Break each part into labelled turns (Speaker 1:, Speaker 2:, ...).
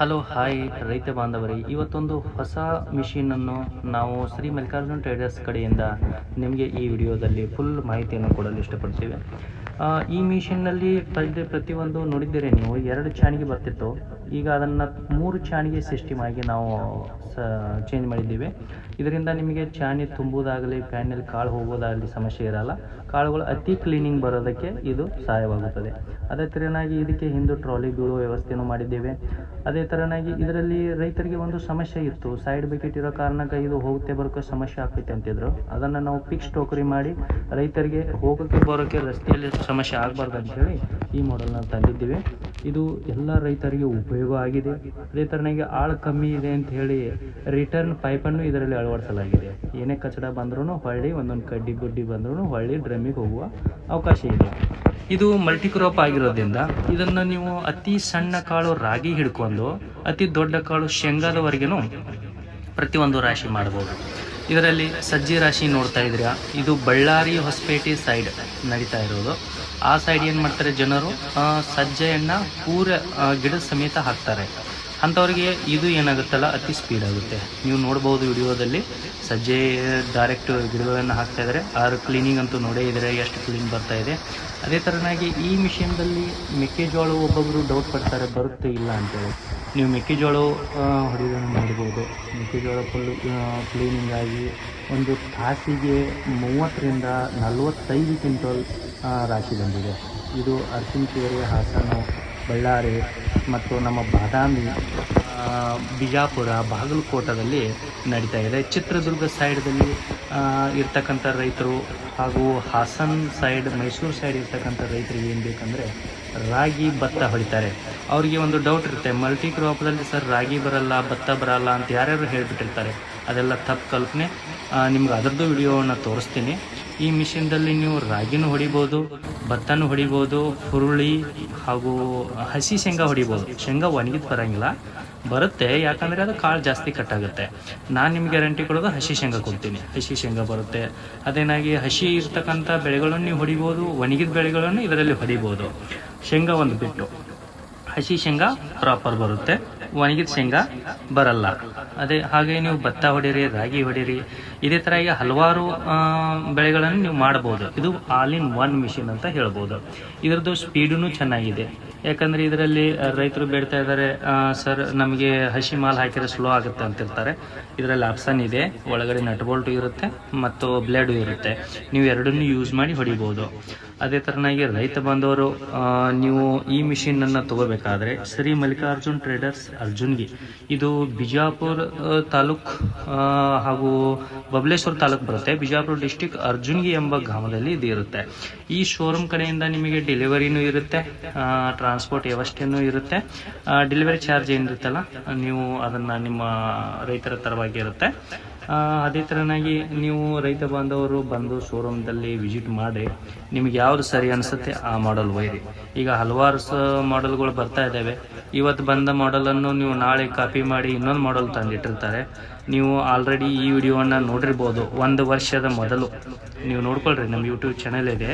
Speaker 1: Hello, hi ರೈತ ಬಾಂಧವರೇ. ಇವತ್ತೊಂದು ಹೊಸ ಮಿಷಿನನ್ನು ನಾವು ಶ್ರೀ ಮಲ್ಲಿಕಾರ್ಜುನ್ ಟ್ರೇಡರ್ಸ್ ಕಡೆಯಿಂದ ನಿಮಗೆ ಈ ವಿಡಿಯೋದಲ್ಲಿ ಫುಲ್ ಮಾಹಿತಿಯನ್ನು ಕೊಡಲು ಇಷ್ಟಪಡ್ತೀವಿ. ಈ ಮಿಷಿನ್ನಲ್ಲಿ ಪ್ರತಿ ಪ್ರತಿಯೊಂದು ನೋಡಿದ್ದೀರಿ ನೀವು. ಎರಡು ಚಾಣಿಗೆ ಬರ್ತಿತ್ತು. ಈಗ ಅದನ್ನು ಮೂರು ಚಾಣಿಗೆ ಸಿಸ್ಟಮ್ ಆಗಿ ನಾವು, ಸ ಚೇಂಜ್ ಮಾಡಿದ್ದೀವಿ. ಇದರಿಂದ ನಿಮಗೆ ಚಾಣಿ ತುಂಬುವುದಾಗಲಿ ಪ್ಯಾನಲ್ಲಿ ಕಾಳು ಹೋಗೋದಾಗಲಿ ಸಮಸ್ಯೆ ಇರಲ್ಲ. ಕಾಳುಗಳು ಅತಿ ಕ್ಲೀನಿಂಗ್ ಬರೋದಕ್ಕೆ ಇದು ಸಹಾಯವಾಗುತ್ತದೆ. ಅದೇ ಥರನಾಗಿ ಇದಕ್ಕೆ ಹಿಂದೂ ಟ್ರಾಲಿ ಬೀಳುವ ವ್ಯವಸ್ಥೆಯನ್ನು ಮಾಡಿದ್ದೇವೆ. ಅದೇ ಥರನಾಗಿ ಇದರಲ್ಲಿ ರೈತರಿಗೆ ಒಂದು ಸಮಸ್ಯೆ ಇತ್ತು. ಸೈಡ್ ಬಕೆಟ್ ಇರೋ ಕಾರಣಕ್ಕೆ ಇದು ಹೋಗುತ್ತೆ, ಬರೋಕ್ಕೆ ಸಮಸ್ಯೆ ಆಗ್ತೈತೆ ಅಂತಿದ್ರು. ಅದನ್ನು ನಾವು ಪಿಕ್ಸ್ ಟೋಕರಿ ಮಾಡಿ ರೈತರಿಗೆ ಹೋಗೋಕ್ಕೆ ಬರೋಕ್ಕೆ ರಸ್ತೆಯಲ್ಲಿ ಸಮಸ್ಯೆ ಆಗಬಾರ್ದು ಅಂತೇಳಿ ಈ ಮಾಡೆಲ್ನ ತಂದಿದ್ದೀವಿ. ಇದು ಎಲ್ಲ ರೈತರಿಗೆ ಉಪಯೋಗ ಆಗಿದೆ. ಅದೇ ಆಳು ಕಮ್ಮಿ ಇದೆ ಅಂತ ಹೇಳಿ ರಿಟರ್ನ್ ಪೈಪನ್ನು ಇದರಲ್ಲಿ ಅಳವಡಿಸಲಾಗಿದೆ. ಏನೇ ಕಚಡ ಬಂದ್ರೂ ಹೊಳ್ಳಿ, ಒಂದೊಂದು ಕಡ್ಡಿ ಗುಡ್ಡಿ ಬಂದ್ರೂ ಹೊಳ್ಳಿ ಡ್ರಮ್ಮಿಗೆ ಹೋಗುವ ಅವಕಾಶ ಇದೆ. ಇದು ಮಲ್ಟಿ ಕ್ರಾಪ್ ಆಗಿರೋದ್ರಿಂದ ಇದನ್ನು ನೀವು ಅತಿ ಸಣ್ಣ ಕಾಳು ರಾಗಿ ಹಿಡ್ಕೊಂಡು, ಅತಿ ದೊಡ್ಡ ಕಾಳು ಶೇಂಗಾದವರೆಗೂ ಪ್ರತಿಯೊಂದು ರಾಶಿ ಮಾಡ್ಬೋದು ಇದರಲ್ಲಿ ಸಜ್ಜಿ ರಾಶಿ ನೋಡ್ತಾ ಇದ್ದೀರಾ? ಇದು ಬಳ್ಳಾರಿ ಹೊಸಪೇಟೆ ಸೈಡ್ ನಡೀತಾ ಇರೋದು. ಆ ಸೈಡ್ ಏನು ಮಾಡ್ತಾರೆ ಜನರು? ಸಜ್ಜೆಯನ್ನ ಪೂರ ಗಿಡ ಸಮೇತ ಹಾಕ್ತಾರೆ. ಅಂಥವ್ರಿಗೆ ಇದು ಏನಾಗುತ್ತಲ್ಲ, ಅತಿ ಸ್ಪೀಡ್ ಆಗುತ್ತೆ. ನೀವು ನೋಡ್ಬೋದು ವಿಡಿಯೋದಲ್ಲಿ ಸಜ್ಜೆ ಡೈರೆಕ್ಟ್ ಗಿಡಗಳನ್ನು ಹಾಕ್ತಾ ಇದ್ದಾರೆ ಆರು ಕ್ಲೀನಿಂಗ್ ಅಂತೂ ನೋಡೇ ಇದ್ದರೆ ಎಷ್ಟು ಕ್ಲೀನ್ ಬರ್ತಾ ಇದೆ. ಅದೇ ಥರನಾಗಿ ಈ ಮಿಷಿನ್ದಲ್ಲಿ ಮೆಕ್ಕೆಜೋಳ ಒಬ್ಬೊಬ್ಬರು ಡೌಟ್ ಪಡ್ತಾರೆ, ಬರುತ್ತೆ ಇಲ್ಲ ಅಂತೇಳಿ. ನೀವು ಮೆಕ್ಕೆಜೋಳ ಹೊಡೆಯೋದನ್ನು ನೋಡ್ಬೋದು. ಮೆಕ್ಕೆಜೋಳ ಫುಲ್ಲು ಕ್ಲೀನಿಂಗ್ ಆಗಿ ಒಂದು ತಾಸಿಗೆ ಮೂವತ್ತರಿಂದ ನಲವತ್ತೈದು ಕ್ವಿಂಟಲ್ ರಾಶಿ ಬಂದಿದೆ. ಇದು ಅರ್ಸಿನಕೇರಿ ಹಾಸನ ಬಳ್ಳಾರಿ ಮತ್ತು ನಮ್ಮ ಬಾದಾಮಿ ಬಿಜಾಪುರ, ಬಾಗಲಕೋಟದಲ್ಲಿ ನಡೀತಾ ಇದೆ. ಚಿತ್ರದುರ್ಗ ಸೈಡ್ದಲ್ಲಿ ಇರ್ತಕ್ಕಂಥ ರೈತರು ಹಾಗೂ ಹಾಸನ್ ಸೈಡ್, ಮೈಸೂರು ಸೈಡ್ ಇರ್ತಕ್ಕಂಥ ರೈತರಿಗೆ ಏನು ಬೇಕಂದರೆ ರಾಗಿ ಭತ್ತ ಹೊಡಿತಾರೆ. ಅವರಿಗೆ ಒಂದು ಡೌಟ್ ಇರುತ್ತೆ. ಮಲ್ಟಿ ಕ್ರಾಪ್ದಲ್ಲಿ ಸರ್ ರಾಗಿ ಬರಲ್ಲ, ಭತ್ತ ಬರಲ್ಲ ಅಂತ ಯಾರ್ಯಾರು ಹೇಳಿಬಿಟ್ಟಿರ್ತಾರೆ. ಅದೆಲ್ಲ ತಪ್ಪು ಕಲ್ಪನೆ. ನಿಮ್ಗೆ ಅದರದ್ದು ವಿಡಿಯೋವನ್ನು ತೋರಿಸ್ತೀನಿ. ಈ ಮಿಷಿನ್ದಲ್ಲಿ ನೀವು ರಾಗಿನೂ ಹೊಡಿಬೋದು, ಭತ್ತನೂ ಹೊಡಿಬೋದು, ಹುರುಳಿ ಹಾಗೂ ಹಸಿ ಶೇಂಗಾ ಹೊಡಿಬೋದು. ಶೇಂಗಾ ಒಣಗಿದ ಬರೋಂಗಿಲ್ಲ ಬರುತ್ತೆ. ಯಾಕಂದರೆ ಅದು ಕಾಳು ಜಾಸ್ತಿ ಕಟ್ಟಾಗುತ್ತೆ. ನಾನು ನಿಮ್ಗೆ ಗ್ಯಾರಂಟಿ ಕೊಡೋದು ಹಸಿ ಶೇಂಗಾ ಕೊಡ್ತೀನಿ. ಹಸಿ ಶೇಂಗಾ ಬರುತ್ತೆ. ಅದೇನಾಗಿ ಹಸಿ ಇರ್ತಕ್ಕಂಥ ಬೆಳೆಗಳನ್ನು ನೀವು ಹೊಡಿಬೋದು, ಒಣಗಿದ ಬೆಳೆಗಳನ್ನು ಇದರಲ್ಲಿ ಹೊಡಿಬೋದು. ಶೇಂಗಾ ಒಂದು ಬಿಟ್ಟು. ಹಸಿ ಶೇಂಗಾ ಪ್ರಾಪರ್ ಬರುತ್ತೆ. ಒಣಗಿದ ಶೇಂಗಾ ಬರಲ್ಲ. ಅದೇ ಹಾಗೆ ನೀವು ಭತ್ತ ಹೊಡೀರಿ, ರಾಗಿ ಹೊಡೀರಿ ಇದೇ ಥರ ಈಗ ಹಲವಾರು ಬೆಳೆಗಳನ್ನು ನೀವು ಮಾಡ್ಬೋದು ಇದು ಆಲ್ ಇನ್ ಒನ್ ಮಿಷಿನ್ ಅಂತ ಹೇಳ್ಬೋದು. ಇದರದ್ದು ಸ್ಪೀಡೂ ಚೆನ್ನಾಗಿದೆ. ಯಾಕಂದರೆ ಇದರಲ್ಲಿ ರೈತರು ಬೇಡ್ತಾ ಇದ್ದಾರೆ ಸರ್ ನಮಗೆ ಹಸಿ ಮಾಲ್ ಹಾಕಿದ್ರೆ ಸ್ಲೋ ಆಗುತ್ತೆ ಅಂತಿರ್ತಾರೆ. ಇದರಲ್ಲಿ ಆಪ್ಷನ್ ಇದೆ. ಒಳಗಡೆ ನಟ್ ಬೋಲ್ಟು ಇರುತ್ತೆ ಮತ್ತು ಬ್ಲೇಡು ಇರುತ್ತೆ. ನೀವು ಎರಡನ್ನೂ ಯೂಸ್ ಮಾಡಿ ಹೊಡಿಬೋದು. ಅದೇ ಥರನಾಗಿ ರೈತ ಬಂದವರು ನೀವು ಈ ಮಿಷಿನನ್ನು ತಗೋಬೇಕಾದ್ರೆ ಶ್ರೀ ಮಲ್ಲಿಕಾರ್ಜುನ್ ಟ್ರೇಡರ್ಸ್ ಅರ್ಜುನ್ಗೆ. ಇದು ಬಿಜಾಪುರ್ ತಾಲೂಕ್ ಹಾಗೂ ಬಬಲೇಶ್ವರ ತಾಲೂಕು ಬರುತ್ತೆ. ಬಿಜಾಪುರ ಡಿಸ್ಟಿಕ್ ಅರ್ಜುನ್ಗಿ ಎಂಬ ಗ್ರಾಮದಲ್ಲಿ ಇದು ಇರುತ್ತೆ. ಈ ಶೋರೂಮ್ ಕಡೆಯಿಂದ ನಿಮಗೆ ಡೆಲಿವರಿನೂ ಇರುತ್ತೆ ಟ್ರಾನ್ಸ್ಪೋರ್ಟ್ ವ್ಯವಸ್ಥೆನೂ ಇರುತ್ತೆ. ಡೆಲಿವರಿ ಚಾರ್ಜ್ ಏನಿರುತ್ತಲ್ಲ, ನೀವು ಅದನ್ನು ನಿಮ್ಮ ರೈತರ ತರವಾಗಿ ಇರುತ್ತೆ. ಅದೇ ಥರನಾಗಿ ನೀವು ರೈತ ಬಾಂಧವರು ಬಂದು ಶೋರೂಮ್ದಲ್ಲಿ ವಿಸಿಟ್ ಮಾಡಿ, ನಿಮಗೆ ಯಾವುದು ಸರಿ ಅನಿಸುತ್ತೆ ಆ ಮಾಡಲ್ ಒಯ್ಯಿರಿ. ಈಗ ಹಲವಾರು ಸ ಮಾಡಲ್ಗಳು ಬರ್ತಾ ಇದ್ದಾವೆ ಇವತ್ತು ಬಂದ ಮಾಡಲನ್ನು ನೀವು ನಾಳೆ ಕಾಪಿ ಮಾಡಿ ಇನ್ನೊಂದು ಮಾಡಲ್ ತಂದಿಟ್ಟಿರ್ತಾರೆ. ನೀವು ಆಲ್ರೆಡಿ ಈ ವಿಡಿಯೋವನ್ನು ನೋಡಿರ್ಬೋದು. ಒಂದು ವರ್ಷದ ಮೊದಲು. ನೀವು ನೋಡ್ಕೊಳ್ರಿ, ನಮ್ಮ ಯೂಟ್ಯೂಬ್ ಚಾನಲ್ ಇದೆ.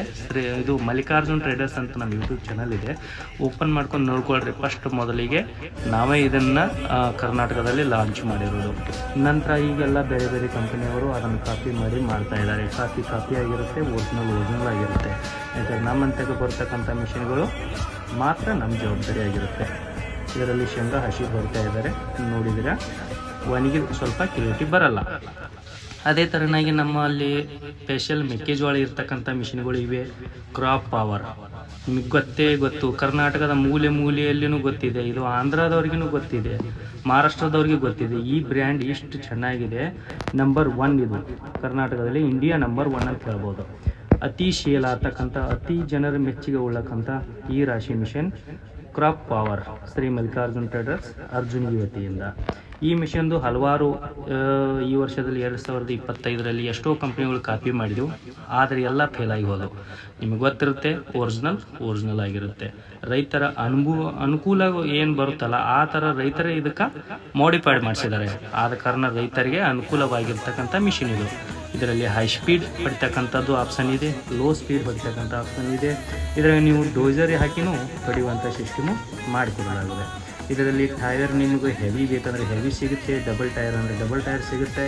Speaker 1: ಇದು ಮಲ್ಲಿಕಾರ್ಜುನ್ ಟ್ರೇಡರ್ಸ್ ಅಂತ ನಮ್ಮ ಯೂಟ್ಯೂಬ್ ಚಾನಲ್ ಇದೆ. ಓಪನ್ ಮಾಡ್ಕೊಂಡು ನೋಡ್ಕೊಳ್ರಿ. ಫಸ್ಟ್ ಮೊದಲಿಗೆ ನಾವೇ ಇದನ್ನು ಕರ್ನಾಟಕದಲ್ಲಿ ಲಾಂಚ್ ಮಾಡಿರೋದು. ನಂತರ ಈಗೆಲ್ಲ ಬೇರೆ ಬೇರೆ ಕಂಪನಿಯವರು ಅದನ್ನು ಕಾಪಿ ಮಾಡಿ ಮಾಡ್ತಾ ಇದ್ದಾರೆ. ಕಾಪಿ ಕಾಪಿ ಆಗಿರುತ್ತೆ ಒರಿಜಿನಲ್ ಒರಿಜಿನಲ್ ಆಗಿರುತ್ತೆ. ಯಾಕಂದರೆ ನಮ್ಮಂತೆಗೆ ಬರ್ತಕ್ಕಂಥ ಮಿಷಿನ್ಗಳು ಮಾತ್ರ ನಮ್ಮ ಜವಾಬ್ದಾರಿ ಆಗಿರುತ್ತೆ. ಇದರಲ್ಲಿ ಶೇಂಗಾ, ಹಸಿ ಬರ್ತಾ ಇದ್ದಾರೆ. ನೋಡಿದರೆ ಒಣಗಿದ ಸ್ವಲ್ಪ ಕ್ಯೂರಿಟಿ ಬರಲ್ಲ. ಅದೇ ಥರನಾಗಿ ನಮ್ಮಲ್ಲಿ ಸ್ಪೆಷಲ್ ಮೆಕ್ಕೆಜೋಳ ಇರ್ತಕ್ಕಂಥ ಮಿಷಿನ್ಗಳು ಇವೆ. ಕ್ರಾಪ್ ಪವರ್ ನಿಮಗೆ ಗೊತ್ತೇ ಗೊತ್ತು. ಕರ್ನಾಟಕದ ಮೂಲೆ ಮೂಲೆಯಲ್ಲಿನೂ ಗೊತ್ತಿದೆ. ಇದು ಆಂಧ್ರದವ್ರಿಗೂ ಗೊತ್ತಿದೆ. ಮಹಾರಾಷ್ಟ್ರದವ್ರಿಗೆ ಗೊತ್ತಿದೆ. ಈ ಬ್ರ್ಯಾಂಡ್ ಇಷ್ಟು ಚೆನ್ನಾಗಿದೆ. ನಂಬರ್ ಒನ್ ಇದು. ಕರ್ನಾಟಕದಲ್ಲಿ ಇಂಡಿಯಾ ನಂಬರ್ ಒನ್ ಅಂತ ಹೇಳ್ಬೋದು. ಅತಿ ಶೀಲ ಆಗ್ತಕ್ಕಂಥ ಅತಿ ಜನರ ಮೆಚ್ಚುಗೆ ಉಳ್ಳಕ್ಕಂಥ ಈ ರಾಶಿ machine crop power Shri Mallikarjun traders Arjun ವತಿಯಿಂದ. ಈ ಮಿಷನ್ದು ಹಲವಾರು ಈ ವರ್ಷದಲ್ಲಿ ಎರಡು ಸಾವಿರದ ಇಪ್ಪತ್ತೈದರಲ್ಲಿ ಎಷ್ಟೋ ಕಂಪ್ನಿಗಳು ಕಾಪಿ ಮಾಡಿದೆವು, ಆದರೆ ಎಲ್ಲ ಫೇಲ್ ಆಗಿ ಹೋದವು. ನಿಮಗೆ ಗೊತ್ತಿರುತ್ತೆ ಒರಿಜಿನಲ್ ಒರಿಜಿನಲ್ ಆಗಿರುತ್ತೆ. ರೈತರ ಅನುಭವ, ಅನುಕೂಲ ಏನು ಬರುತ್ತಲ್ಲ, ಆ ಥರ ರೈತರೇ ಇದಕ್ಕೆ ಮಾಡಿಫೈಡ್ ಮಾಡಿಸಿದ್ದಾರೆ. ಆದ ಕಾರಣ ರೈತರಿಗೆ ಅನುಕೂಲವಾಗಿರ್ತಕ್ಕಂಥ ಮಿಷಿನ್ ಇದು. ಇದರಲ್ಲಿ ಹೈ ಸ್ಪೀಡ್ ಹೊಡಿತಕ್ಕಂಥದ್ದು ಆಪ್ಷನ್ ಇದೆ ಲೋ ಸ್ಪೀಡ್ ಹೊಡಿತಕ್ಕಂಥ ಆಪ್ಷನ್ ಇದೆ. ಇದರಲ್ಲಿ ನೀವು ಡೋಸರಿ ಹಾಕಿನೂ ಹೊಡೆಯುವಂಥ ಸಿಸ್ಟಮು ಮಾಡಿಕೊಡಲಾಗಿದೆ. ಇದರಲ್ಲಿ ಟೈರ್ ನಿಮಗೆ ಹೆವಿ ಬೇಕಂದರೆ ಹೆವಿ ಸಿಗುತ್ತೆ ಡಬಲ್ ಟೈರ್ ಅಂದರೆ ಡಬಲ್ ಟೈರ್ ಸಿಗುತ್ತೆ.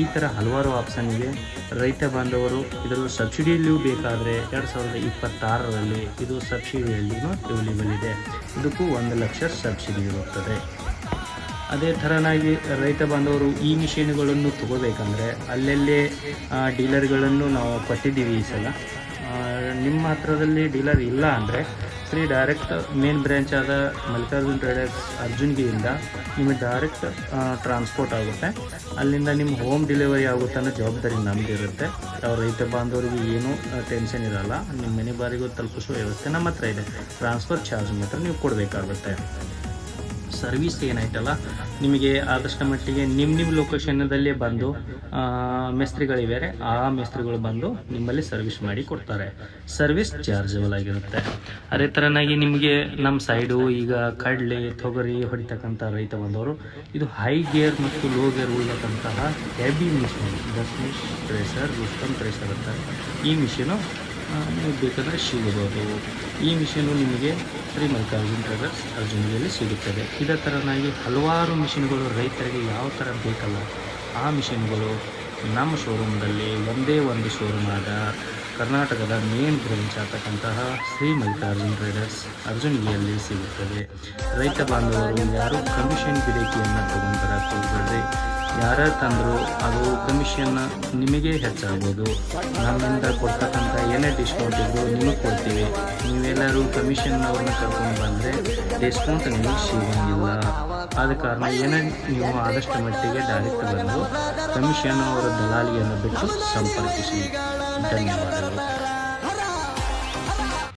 Speaker 1: ಈ ಥರ ಹಲವಾರು ಆಪ್ಷನ್ ಇದೆ ರೈತ ಬಾಂಧವರು, ಇದರಲ್ಲೂ ಸಬ್ಸಿಡಿಯಲ್ಲಿಯೂ ಬೇಕಾದರೆ ಎರಡು ಸಾವಿರದ ಇಪ್ಪತ್ತಾರರಲ್ಲಿ ಇದು ಸಬ್ಸಿಡಿಯಲ್ಲಿಯೂ ಅವೈಲೇಬಲ್ ಇದೆ. ಇದಕ್ಕೂ ಒಂದು ಲಕ್ಷ ಸಬ್ಸಿಡಿ ಇರುತ್ತದೆ. ಅದೇ ಥರನಾಗಿ ರೈತ ಬಾಂಧವರು ಈ ಮಿಷಿನ್ಗಳನ್ನು ತಗೋಬೇಕಂದ್ರೆ ಅಲ್ಲಲ್ಲೇ ಡೀಲರ್ಗಳನ್ನು ನಾವು ಕೊಟ್ಟಿದ್ದೀವಿ ಈ ಸಲ. ನಿಮ್ಮ ಹತ್ರದಲ್ಲಿ ಡೀಲರ್ ಇಲ್ಲ ಅಂದರೆ ಶ್ರೀ ಡೈರೆಕ್ಟ್ ಮೇನ್ ಬ್ರ್ಯಾಂಚ್ ಆದ ಮಲ್ಲಿಕಾರ್ಜುನ್ ಟ್ರೇಡರ್ಸ್ ಅರ್ಜುನ್ಗಿಯಿಂದ ನಿಮಗೆ ಡೈರೆಕ್ಟ್ ಟ್ರಾನ್ಸ್ಪೋರ್ಟ್ ಆಗುತ್ತೆ. ಅಲ್ಲಿಂದ ನಿಮ್ಮ ಹೋಮ್ ಡೆಲಿವರಿ ಆಗುತ್ತೆ ಅನ್ನೋ ಜವಾಬ್ದಾರಿ ನಮಗಿರುತ್ತೆ ಅವ್ರ ರೈತ ಬಾಂಧವರಿಗೆ ಏನೂ ಟೆನ್ಷನ್ ಇರಲ್ಲ. ನಿಮ್ಮ ಮನೆ ಬಾರಿಗೂ ತಲುಪಿಸುವ ವ್ಯವಸ್ಥೆ ನಮ್ಮ ಹತ್ರ ಇದೆ. ಟ್ರಾನ್ಸ್ಫರ್ ಚಾರ್ಜ್ ಮಾತ್ರ ನೀವು ಕೊಡಬೇಕಾಗುತ್ತೆ. ಸರ್ವಿಸ್ ಏನಾಯ್ತಲ್ಲ, ನಿಮಗೆ ಆದಷ್ಟು ಮಟ್ಟಿಗೆ ನಿಮ್ಮ ನಿಮ್ಮ ಲೊಕೇಶನ್ನಲ್ಲೇ ಬಂದು ಮೇಸ್ತ್ರಿಗಳಿವೆ, ಆ ಮೇಸ್ತ್ರಿಗಳು ಬಂದು ನಿಮ್ಮಲ್ಲಿ ಸರ್ವಿಸ್ ಮಾಡಿ ಕೊಡ್ತಾರೆ. ಸರ್ವಿಸ್ ಚಾರ್ಜಬಲ್ ಆಗಿರುತ್ತೆ. ಅದೇ ಥರನಾಗಿ ನಿಮಗೆ ನಮ್ಮ ಸೈಡು ಈಗ ಕಡಲೆ, ತೊಗರಿ ಹೊಡಿತಕ್ಕಂಥ ರೈತ ಬಂದವರು, ಇದು ಹೈ ಗೇರ್ ಮತ್ತು ಲೋ ಗೇರ್ ಉಳ್ಳತಕ್ಕಂತಹ ಹೆವಿ ಮಿಷಿನ್ ದಸ್ಮಿಶ್ ಪ್ರೆಷರ್ ರುಸ್ತಮ್ ಪ್ರೆಷರ್ ಅಂತ ಈ ಮಿಷಿನು ನೀವು ಬೇಕಾದರೆ ಸಿಗಬಹುದು ಈ ಮಿಷಿನು ನಿಮಗೆ ಶ್ರೀ ಮಲ್ಲಿಕಾರ್ಜುನ್ ಟ್ರೇಡರ್ಸ್ ಅರ್ಜುನಿಯಲ್ಲಿ ಸಿಗುತ್ತದೆ. ಇದೇ ಥರನಾಗಿ ಹಲವಾರು ಮಿಷಿನ್ಗಳು ರೈತರಿಗೆ ಯಾವ ಥರ ಬೇಕಲ್ಲ, ಆ ಮಿಷಿನ್ಗಳು ನಮ್ಮ ಶೋರೂಮ್ದಲ್ಲಿ ಒಂದೇ ಒಂದು ಶೋರೂಮ್ ಆದ ಕರ್ನಾಟಕದ ಮೇನ್ ಬ್ರಾಂಚ್ ಆಗ್ತಕ್ಕಂತಹ ಶ್ರೀ ಮಲ್ಲಿಕಾರ್ಜುನ್ ಟ್ರೇಡರ್ಸ್ ಅರ್ಜುನಿಯಲ್ಲಿ ಸಿಗುತ್ತದೆ. ರೈತ ಬಾಂಧವರು ಯಾರು ಕಮಿಷನ್ ಗಿರೇಕಿಯನ್ನು ತಗೊಂಡರ ಹೋಗ್ಬೇಡ್ರಿ ಯಾರು ತಂದರೂ ಅದು ಕಮಿಷನ್ನ ನಿಮಗೆ ಹೆಚ್ಚಾಗ್ಬೋದು. ನಮ್ಮಿಂದ ಕೊಡ್ತಕ್ಕಂಥ ಏನೇ ಡಿಸ್ಕೌಂಟ್ ಇದ್ದರೂ ನಿಮಗೆ ಕೊಡ್ತೀವಿ. ನೀವೆಲ್ಲರೂ ಕಮಿಷನ್ನವ್ರನ್ನ ಕರ್ಕೊಂಡು ಬಂದರೆ ಡಿಸ್ಕೌಂಟ್ ನಿಮಗೆ ಸಿಗೋಂಗಿಲ್ಲ. ಆದ ಕಾರಣ ಏನೇ ನೀವು ಆದಷ್ಟು ಮಟ್ಟಿಗೆ ಡೈರೆಕ್ಟ್ ಬಂದು ಕಮಿಷನ್ ಅವರ ದಲಾಲಿಯನ್ನು ಬಿಟ್ಟು ಸಂಪರ್ಕಿಸಿ. I got a better you.